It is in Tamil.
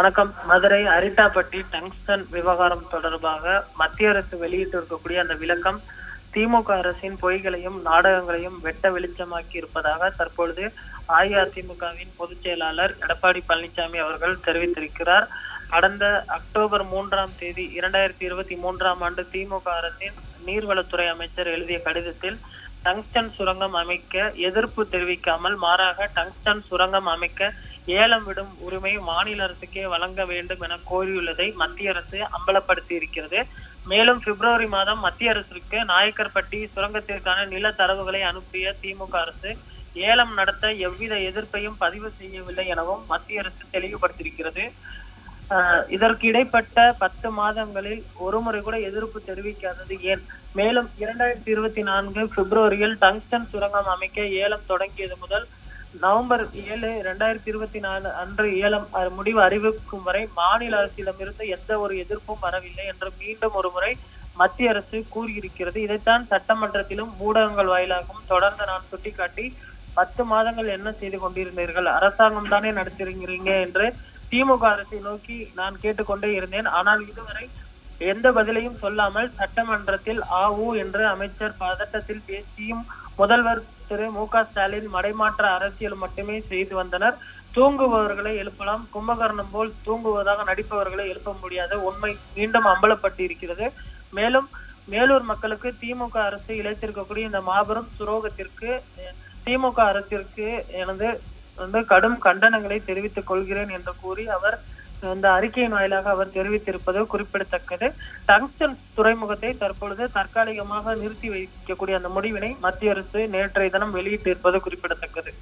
வணக்கம். மதுரை அரிட்டாப்பட்டி டங்ஸ்டன் விவகாரம் தொடர்பாக மத்திய அரசு வெளியிட்டிருக்கக்கூடிய அந்த விளக்கம் திமுக அரசின் பொய்களையும் நாடகங்களையும் வெட்ட வெளிச்சமாக்கி இருப்பதாக தற்பொழுது அஇஅதிமுகவின் பொதுச் செயலாளர் எடப்பாடி பழனிசாமி அவர்கள் தெரிவித்திருக்கிறார். கடந்த அக்டோபர் மூன்றாம் தேதி இரண்டாயிரத்தி இருபத்தி மூன்றாம் ஆண்டு திமுக அரசின் நீர்வளத்துறை அமைச்சர் எழுதிய கடிதத்தில் டங்ஸ்டன் சுரங்கம் அமைக்க எதிர்ப்பு தெரிவிக்காமல் மாறாக டங்ஸ்டன் சுரங்கம் அமைக்க ஏலம் விடும் உரிமை மாநில அரசுக்கே வழங்க வேண்டும் என கோரியுள்ளதை மத்திய அரசு அம்பலப்படுத்தி இருக்கிறது மேலும் பிப்ரவரி மாதம் மத்திய அரசிற்கு நாயக்கர்பட்டி சுரங்கத்திற்கான நில தரவுகளை அனுப்பிய திமுக அரசு ஏலம் நடத்த எவ்வித எதிர்ப்பையும் பதிவு செய்யவில்லை எனவும் மத்திய அரசு தெளிவுபடுத்தியிருக்கிறது. இதற்கு இடைப்பட்ட பத்து மாதங்களில் ஒருமுறை கூட எதிர்ப்பு தெரிவிக்காதது ஏன்? மேலும் இரண்டாயிரத்தி இருபத்தி நான்கு பிப்ரவரியில் டங்ஸ்டன் சுரங்கம் அமைக்க ஏலம் தொடங்கியது முதல் நவம்பர் ஏழு இரண்டாயிரத்தி இருபத்தி நாலு அன்று ஏலம் முடிவு அறிவிக்கும் வரை மாநில அரசிடமிருந்து எந்த ஒரு எதிர்ப்பும் வரவில்லை என்று மீண்டும் ஒரு முறை மத்திய அரசு கூறியிருக்கிறது. இதைத்தான் சட்டமன்றத்திலும் ஊடகங்கள் வாயிலாகவும் தொடர்ந்து நான் சுட்டிக்காட்டி பத்து மாதங்கள் என்ன செய்து கொண்டிருந்தீர்கள்? அரசாங்கம் தானே நடத்திருக்கிறீங்க என்று திமுக அரசை நோக்கி நான் கேட்டுக்கொண்டே இருந்தேன். ஆனால் இதுவரை எந்த பதிலையும் சொல்லாமல் சட்டமன்றத்தில் ஆ ஊ என்று அமைச்சர் பதட்டத்தில் பேசியும் முதல்வர் திரு மு க ஸ்டாலின் மடைமாற்ற அரசியல் மட்டுமே செய்து வந்தனர். தூங்குபவர்களை எழுப்பலாம். கும்பகர்ணம் போல் தூங்குவதாக நடிப்பவர்களை எழுப்ப முடியாத உண்மை மீண்டும் அம்பலப்பட்டு இருக்கிறது மேலும் மேலூர் மக்களுக்கு திமுக அரசு இழைத்திருக்கக்கூடிய இந்த மாபெரும் சுரோகத்திற்கு திமுக அரசிற்கு எனது வந்து கடும் கண்டனங்களை தெரிவித்துக் கொள்கிறேன் என்று கூறி அவர் இந்த அறிக்கையின் வாயிலாக அவர் தெரிவித்திருப்பது குறிப்பிடத்தக்கது. டங்ஸ்டன் துறைமுகத்தை தற்பொழுது தற்காலிகமாக நிறுத்தி வைக்கக்கூடிய அந்த முடிவினை மத்திய அரசு நேற்றைய தினம் வெளியிட்டிருப்பது குறிப்பிடத்தக்கது.